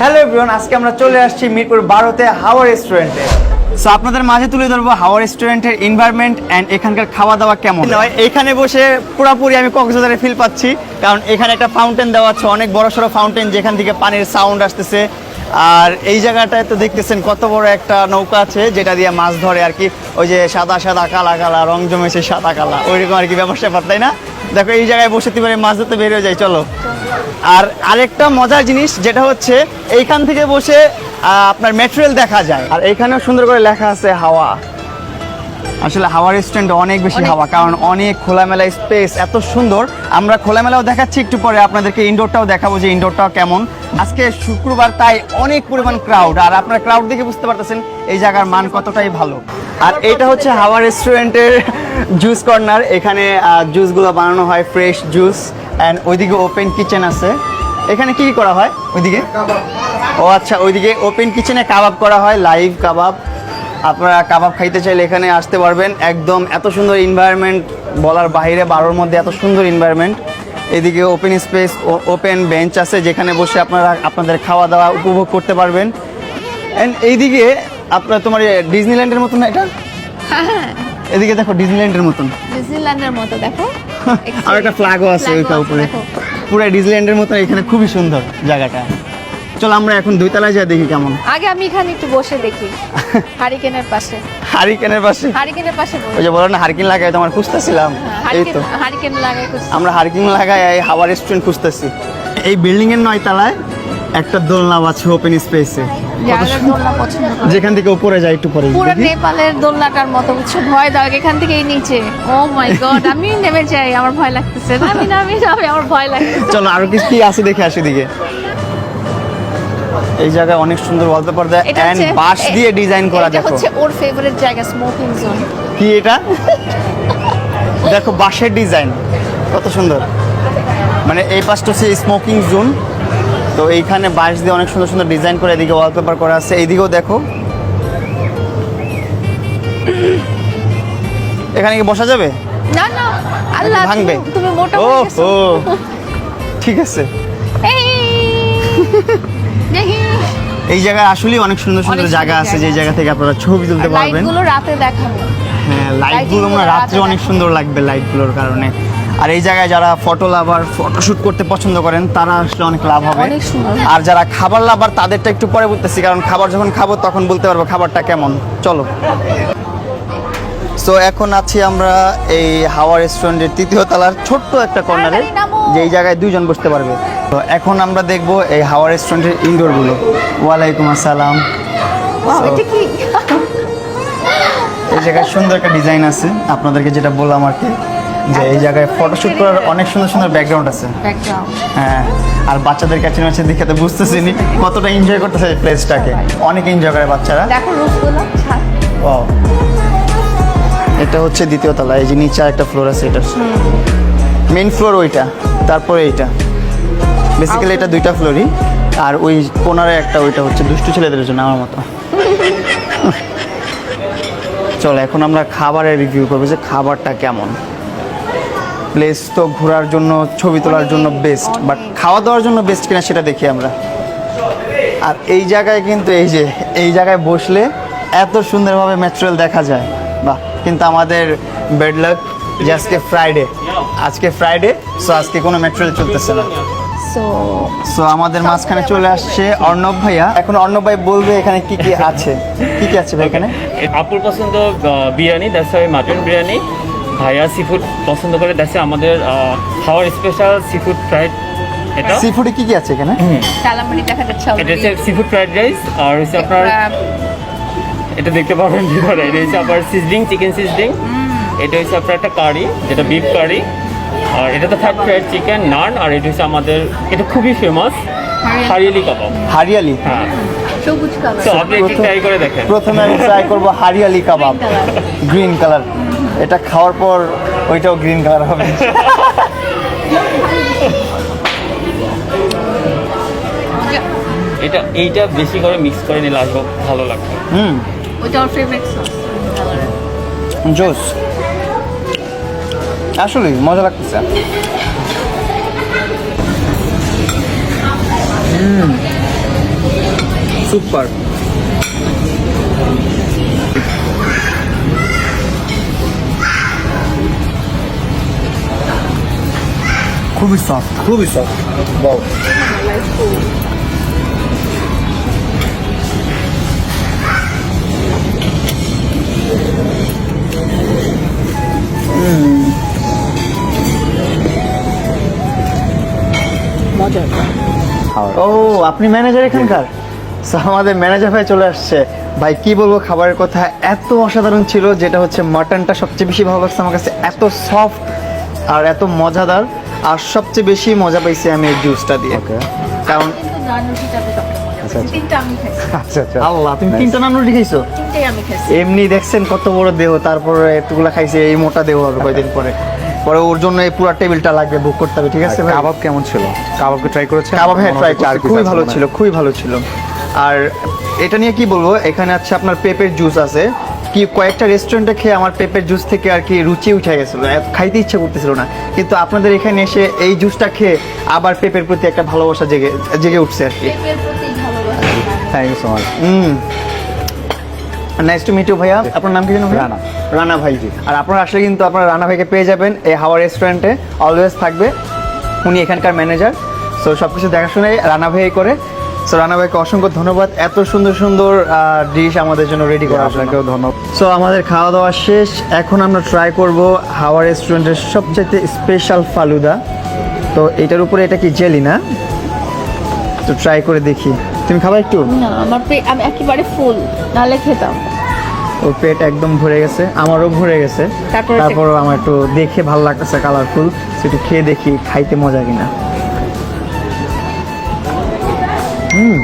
Hello everyone, আজকে আমরা চলে আসছি মিরপুর বারোতে হাওয়া রেস্টুরেন্টে সো আপনাদের মাঝে তুলে ধরবো হাওয়া রেস্টুরেন্টের এনভায়রনমেন্ট অ্যান্ড এখানকার খাওয়া দাওয়া কেমন? নয় এখানে বসে পুরোপুরি আমি কক্সবাজারে ফিল পাচ্ছি, কারণ এখানে একটা ফাউন্টেন দেওয়া আছে, অনেক বড় সড়ো ফাউন্টেন যেখান থেকে পানির সাউন্ড আসতেছে। আর এই জায়গাটায় তো দেখতেছেন কত বড় একটা নৌকা আছে, যেটা দিয়ে মাছ ধরে আর কি। ওই যে সাদা সাদা, কালা কালা, রং জমেছে সাদা, কালা। ওইরকম আর কি ব্যবসা তাই না? দেখো, এই জায়গায় বসে তুমি মাছ ধরতে বেরিয়ে যাই, চলো। আর আরেকটা মজার জিনিস, যেটা হচ্ছে এইখান থেকে বসে আপনার মেটেরিয়াল দেখা যায়। আর এইখানেও সুন্দর করে লেখা আছে হাওয়া। আসলে হাওয়া রেস্টুরেন্ট অনেক বেশি হাওয়া কারণ অনেক খোলামেলা স্পেস এত সুন্দর। আমরা খোলামেলাও দেখাচ্ছি একটু পরে আপনাদেরকে ইনডোরটাও দেখাবো যে ইনডোরটাও কেমন। আজকে শুক্রবার তাই অনেক পরিমাণ ক্রাউড আর আপনারা ক্রাউড দেখে বুঝতে পারতেছেন এই জায়গার মান কতটাই ভালো। আর এটা হচ্ছে হাওয়া রেস্টুরেন্টের জুস কর্নার এখানে জুসগুলো বানানো হয় ফ্রেশ জুস অ্যান্ড ওইদিকে ওপেন কিচেন আছে। এখানে কি কি করা হয়? ওইদিকে? ও আচ্ছা ওইদিকে ওপেন কিচেনে কাবাব করা হয় লাইভ কাবাব আপনারা কাবাব খাইতে চাইলে এখানে আসতে পারবেন। একদম এত সুন্দর এনভায়রনমেন্ট বলার বাইরে বারোর মধ্যে এত সুন্দর এনভায়রনমেন্ট এদিকে ওপেন স্পেস ওপেন বেঞ্চ আছে যেখানে বসে আপনারা আপনাদের খাওয়া দাওয়া উপভোগ করতে পারবেন। অ্যান্ড এইদিকে আপনার তোমার ডিজনিল্যান্ডের মতন না এটা? এদিকে দেখো ডিজনিল্যান্ডের মতন। ডিজনিল্যান্ডের মতো দেখো। আর একটা ফ্ল্যাগও আছে ওইটা উপরে। পুরো ডিজনিল্যান্ডের মতন এখানে খুবই সুন্দর জায়গাটা। চলো আমরা এখন দুইতলায় যাই দেখি কেমন। আগে আমি এখানে একটু বসে দেখি হারিকেনের পাশে। হারিকেনের পাশে? হারিকেনের পাশে ওই যে বলো না হারিকেন লাগাই তোমার খুঁজতেছিলাম। এই তো। হারিকেন হারিকেন লাগাই আমরা হারিকিং লাগাই এই হাওয়া রেস্টুরেন্ট খুঁজতেছি। এই বিল্ডিং এর নয় তলায় একটা দোলনা আছে ওপেন স্পেসে দোলনা পছন্দ যেখান থেকে উপরে যাই একটু পরে পুরো নেপালের দোলনাটার মতো বুঝছ? ভয় দাও এখান থেকে এই নিচে। ও মাই গড আমি নেমে যাই আমার ভয় লাগতেছে। আমি নামি যাবে আমার ভয় লাগতেছে। চলো আরও কিছু কি আছে দেখে আসি দিকে এই জায়গায় অনেক সুন্দর ওয়ালপেপার দেয় এন্ড বাঁশ দিয়ে ডিজাইন করা দেখো। হচ্ছে ওর ফেভারিট জায়গা স্মোকিং জোন কি এটা? দেখো বাঁশের ডিজাইন কত সুন্দর। মানে এই পাশটা হচ্ছে স্মোকিং জোন তো এইখানে বাঁশ দিয়ে অনেক সুন্দর সুন্দর ডিজাইন করে এদিকে ওয়ালপেপার করা আছে। এইদিকেও দেখো। এখানে কি বসা যাবে? না না আল্লাহ ভাঙবে? তুমি- মোটা হয়ে গেছো। ও ঠিক আছে। এই! দেখি এই জায়গায় আসলেই অনেক সুন্দর সুন্দর জায়গা আছে যে জায়গা থেকে আপনারা ছবি তুলতে পারবেন। লাইটগুলো রাতে দেখাবে। হ্যাঁ লাইটগুলো আমরা রাত্রে রাতে অনেক সুন্দর লাগবে লাইটগুলোর কারণে। আর এই জায়গায় যারা ফটো লাভার ফটোশুট করতে পছন্দ করেন তারা আসলে অনেক লাভ হবে। আর যারা খাবার লাভার তাদেরটা একটু পরে বলতেছি কারণ খাবার যখন খাব তখন বলতে পারব খাবারটা কেমন। চলো। সো এখন আছি আমরা এই হাওয়া রেস্টুরেন্টের তৃতীয় তলার ছোট্ট একটা কর্নারে যে এই জায়গায় দুইজন বসতে পারবে। তো এখন আমরা দেখব এই হাওয়া রেস্টুরেন্টের ইনডোরগুলো ওয়ালাইকুম আসসালাম। এই জায়গায় সুন্দর একটা ডিজাইন আছে। আপনাদেরকে যেটা বললাম আর কি যে এই জায়গায় ফটোশুট করার অনেক সুন্দর সুন্দর ব্যাকগ্রাউন্ড আছে। হ্যাঁ আর বাচ্চাদের কাছে মাছে দেখে তো বুঝতেছি নি কতটা এনজয় করতেছে এই প্লেসটাকে অনেক এনজয় করে বাচ্চারা। ও এটা হচ্ছে দ্বিতীয় তলা এই যে নিচে একটা ফ্লোর আছে এটা মেইন ফ্লোর ওইটা তারপরে এইটা। বেসিক্যালি এটা দুইটা ফ্লোরই আর ওই কোনারে একটা, ওইটা হচ্ছে দুষ্টু ছেলেদের জন্য আমার মতো। চলো, এখন আমরা খাবারের রিভিউ করব যে খাবারটা কেমন। প্লেস তো ঘোরার জন্য, ছবি তোলার জন্য বেস্ট বাট খাওয়া দাওয়ার জন্য বেস্ট কিনা সেটা দেখি আমরা। আর এই জায়গায় কিন্তু এই যে, এই জায়গায় বসলে এত সুন্দরভাবে ম্যাটেরিয়াল দেখা যায়। বাহ, কিন্তু আমাদের বেড লাক যে আজকে ফ্রাইডে আজকে ফ্রাইডে সো আজকে কোনো ম্যাটেরিয়াল চলতেছে না। সো আমাদের মাঝখানে চলে আসছে অর্ণব ভাইয়া। এখন অর্ণব ভাই বলবে এখানে কি কি আছে। কি কি আছে ভাই এখানে? আপুর পছন্দ বিরিয়ানি দ্যাটস হয় মাটন বিরিয়ানি ভাইয়া সি ফুড পছন্দ করে দ্যাটস আমাদের হাওয়ার স্পেশাল সি ফুড ফ্রাইড এটা। সি ফুডে কি কি আছে এখানে? কালামানি দেখা যাচ্ছে এটা হচ্ছে সি ফুড ফ্রাইড রাইস আর হচ্ছে আপনার এটা দেখতে পাবেন ভিতরে। এটা হচ্ছে আপনার সিজলিং চিকেন সিজলিং এটা হচ্ছে আপনার একটা কারি যেটা বিফ কারি আর এটা তো ফ্যাট ফ্রাইড চিকেন নান আর এটা হচ্ছে আমাদের এটা খুবই ফেমাস হারিয়ালি। কাবাব। হারিয়ালি? হ্যাঁ। সবুজ কালার তো আপনি একটু ট্রাই করে দেখেন। প্রথমে আমি ট্রাই করব হারিয়ালি কাবাব। গ্রিন কালার এটা খাওয়ার পর ওইটাও গ্রিন কালার হবে। এটা এইটা বেশি করে মিক্স করে নিলে আসব ভালো লাগবে। হুম। ওইটা আমার ফেভারিট সস জোস আসলে মজা লাগতেছে। সুপার। খুবই সফট খুবই সফট ও আপনি ম্যানেজার এখানকার? আমাদের ম্যানেজার ভাই চলে আসছে। ভাই কি বলব খাবারের কথা এত অসাধারণ ছিল যেটা হচ্ছে মাটনটা সবচেয়ে বেশি ভালো লাগছে আমার কাছে। এত সফট আর এত মজাদার। আর সবচেয়ে বেশি মজা পাইছি আমি এই জুসটা দিয়ে। কারণ খাইছি আচ্ছা আচ্ছা। আল্লাহ তুমি তিনটা নান রুটি খাইছো? তিনটাই আমি খাইছি। এমনি দেখছেন কত বড় দেহ তারপরে এতগুলা খাইছে এই মোটা দেহ হবে কয়দিন পরে। পরে ওর জন্য এই পুরো টেবিলটা লাগবে বুক করতে হবে ঠিক আছে ভাই? কাবাব কেমন ছিল? কাবাবকে ট্রাই করেছে কাবাব হ্যাঁ ট্রাই খুবই ভালো ছিল খুবই ভালো ছিল। আর এটা নিয়ে কি বলব এখানে আছে আপনার পেঁপের জুস আছে। কি কয়েকটা রেস্টুরেন্টে খেয়ে আমার পেঁপের জুস থেকে আর কি রুচি উঠে গেছিল খাইতে ইচ্ছা করতেছিল না। কিন্তু আপনাদের এখানে এসে এই জুসটা খেয়ে আবার পেঁপের প্রতি একটা ভালোবাসা জেগে জেগে উঠছে আর কি। পেঁপের প্রতি ভালোবাসা। Thank you so much hmm. Nice to meet you ভাইয়া। আপনার নাম কি জানো? রানা। রানা ভাইজি। আর আপনারা আসলে কিন্তু আপনারা রানা ভাইকে পেয়ে যাবেন এই হাওয়া রেস্টুরেন্টে অলওয়েজ থাকবে। উনি এখানকার ম্যানেজার সো সব কিছু দেখাশোনাই রানা ভাই করে। সো রানা ভাইকে অসংখ্য ধন্যবাদ। এত সুন্দর সুন্দর ডিশ আমাদের জন্য রেডি করার জন্য। আপনাকেও ধন্যবাদ। সো আমাদের খাওয়া দাওয়া শেষ। এখন আমরা ট্রাই করব হাওয়া রেস্টুরেন্টের সবচেয়ে স্পেশাল ফালুদা। তো এটার উপরে এটা কি জেলি না? তো ট্রাই করে দেখি। তুমি খাবা একটু? না আমার পেট আমি একেবারে ফুল নাহলে খেতাম। ওর পেট একদম ভরে গেছে আমারও ভরে গেছে। তারপর তারপরও আমার একটু দেখে ভালো লাগতেছে কালারফুল একটু খেয়ে দেখি খাইতে মজা কিনা। হুম।